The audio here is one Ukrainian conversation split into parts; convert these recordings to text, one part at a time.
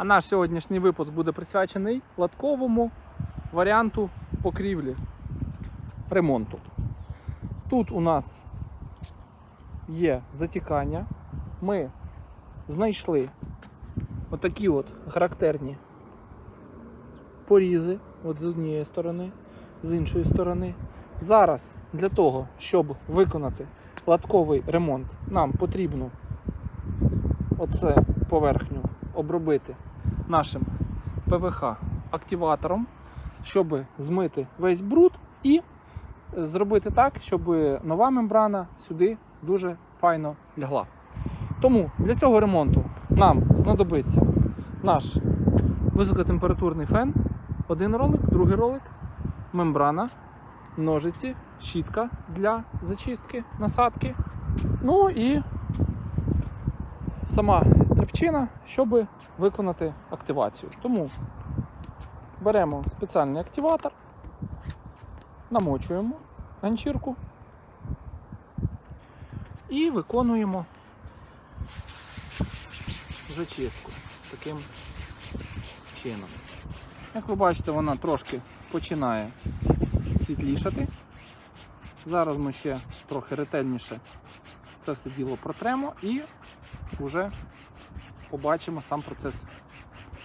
А наш сьогоднішній випуск буде присвячений латковому варіанту покрівлі ремонту. Тут у нас є затікання. Ми знайшли отакі от характерні порізи от з однієї сторони, з іншої сторони. Зараз для того, щоб виконати латковий ремонт, нам потрібно оце поверхню обробити нашим ПВХ активатором, щоб змити весь бруд і зробити так, щоб нова мембрана сюди дуже файно лягла. Тому для цього ремонту нам знадобиться наш високотемпературний фен, один ролик, другий ролик, мембрана, ножиці, щітка для зачистки насадки. Ну і сама трепчина, щоб виконати активацію. Тому беремо спеціальний активатор, намочуємо ганчірку і виконуємо зачистку таким чином. Як ви бачите, вона трошки починає світлішати. Зараз ми ще трохи ретельніше це все діло протремо і вже побачимо сам процес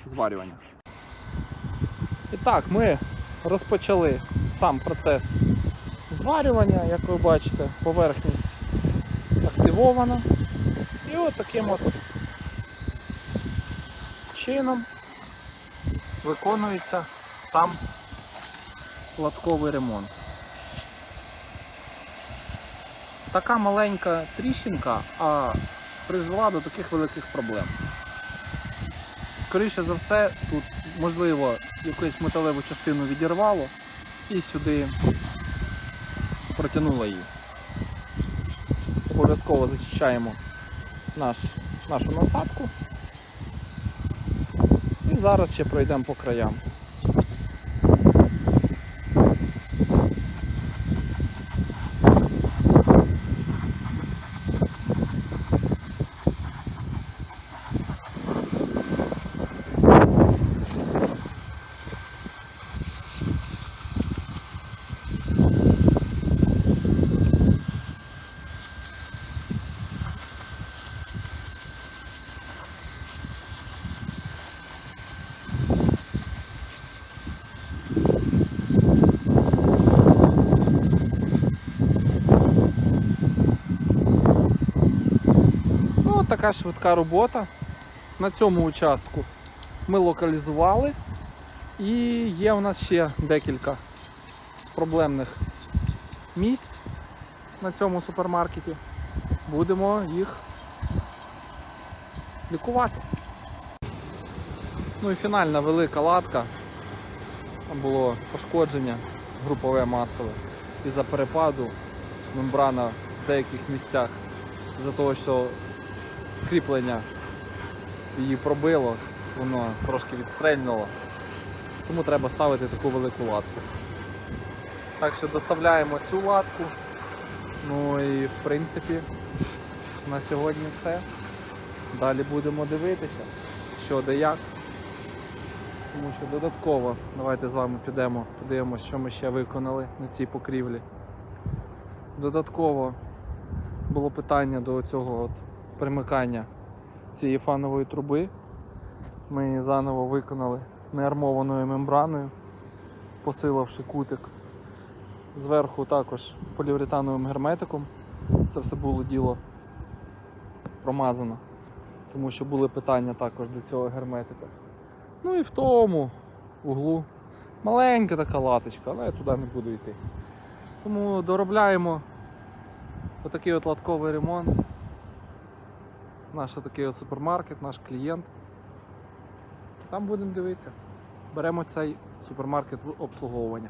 зварювання. І так, ми розпочали сам процес зварювання, як ви бачите, поверхність активована. І от таким от чином виконується сам латковий ремонт. Така маленька тріщинка, а призвела до таких великих проблем. Скоріше за все, тут можливо якусь металеву частину відірвало і сюди протягнуло її. Обов'язково зачищаємо наш, нашу насадку. І зараз ще пройдемо по краям. Така швидка робота. На цьому участку ми локалізували. І є у нас ще декілька проблемних місць на цьому супермаркеті. Будемо їх лікувати. Ну і фінальна велика латка. Там було пошкодження групове масове із-за перепаду мембрана в деяких місцях за того, що кріплення її пробило, воно трошки відстрельнуло. Тому треба ставити таку велику латку. Так що доставляємо цю латку. Ну і в принципі на сьогодні все. Далі будемо дивитися, що де як. Тому що додатково давайте з вами підемо, подивимося, що ми ще виконали на цій покрівлі. Додатково було питання до цього от примикання цієї фанової труби. Ми її заново виконали неармованою мембраною, посиливши кутик. Зверху також поліуретановим герметиком. Це все було діло промазано, тому що були питання також до цього герметика. Ну і в тому углу маленька така латочка, але я туди не буду йти. Тому доробляємо отакий от латковий ремонт. Наш такий от супермаркет, наш клієнт. Там будемо дивитися. Беремо цей супермаркет в обслуговування.